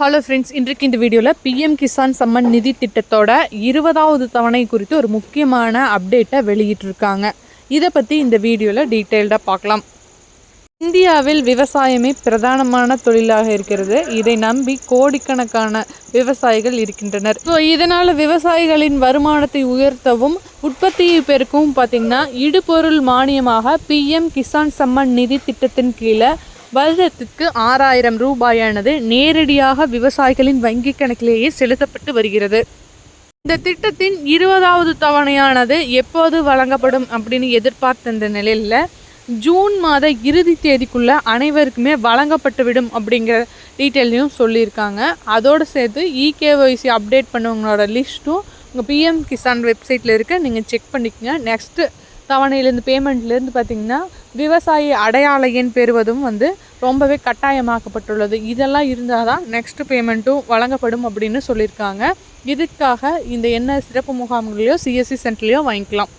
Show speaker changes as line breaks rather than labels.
Hello friends இன்றைக்கு இந்த வீடியோவில் பிஎம் கிசான் சம்மன் நிதி திட்டத்தோட இருபதாவது தவணை குறித்து ஒரு முக்கியமான அப்டேட்டை வெளியிட்டிருக்காங்க. இதை பற்றி இந்த வீடியோவில் டீட்டெயில்டாக பார்க்கலாம். இந்தியாவில் விவசாயமே பிரதானமான தொழிலாக இருக்கிறது. இதை நம்பி கோடிக்கணக்கான விவசாயிகள் இருக்கின்றனர். ஸோ இதனால் விவசாயிகளின் வருமானத்தை உயர்த்தவும் உற்பத்தியை பெருக்கவும் பார்த்திங்கன்னா இடுபொருள் மானியமாக பிஎம் கிசான் சம்மன் நிதி திட்டத்தின் கீழே வருடத்துக்கு ஆறாயிரம் ரூபாயானது நேரடியாக விவசாயிகளின் வங்கிக் கணக்கிலேயே செலுத்தப்பட்டு வருகிறது. இந்த திட்டத்தின் இருபதாவது தவணையானது எப்போது வழங்கப்படும் அப்படின்னு எதிர்பார்த்த இந்த நிலையில் ஜூன் மாத இறுதி தேதிக்குள்ள அனைவருக்குமே வழங்கப்பட்டுவிடும் அப்படிங்கிற டீட்டெயிலையும் சொல்லியிருக்காங்க. அதோடு சேர்த்து இகேஒய்சி அப்டேட் பண்ணவங்களோட லிஸ்ட்டும் உங்கள் பிஎம் கிசான் வெப்சைட்டில் இருக்க. நீங்கள் செக் பண்ணிக்கங்க. நெக்ஸ்ட்டு தவணையிலேருந்து பேமெண்ட்லேருந்து பார்த்திங்கன்னா விவசாயி அடையாள எண் பெறுவதும் வந்து ரொம்பவே கட்டாயமாக்கப்பட்டுள்ளது. இதெல்லாம் இருந்தால் தான் நெக்ஸ்ட் பேமெண்ட்டும் வழங்கப்படும் அப்படின்னு சொல்லியிருக்காங்க. இதுக்காக இந்த என்ன சிறப்பு முகாம்களையோ சிஎஸ்சி சென்டர்லேயோ வாங்கிக்கலாம்.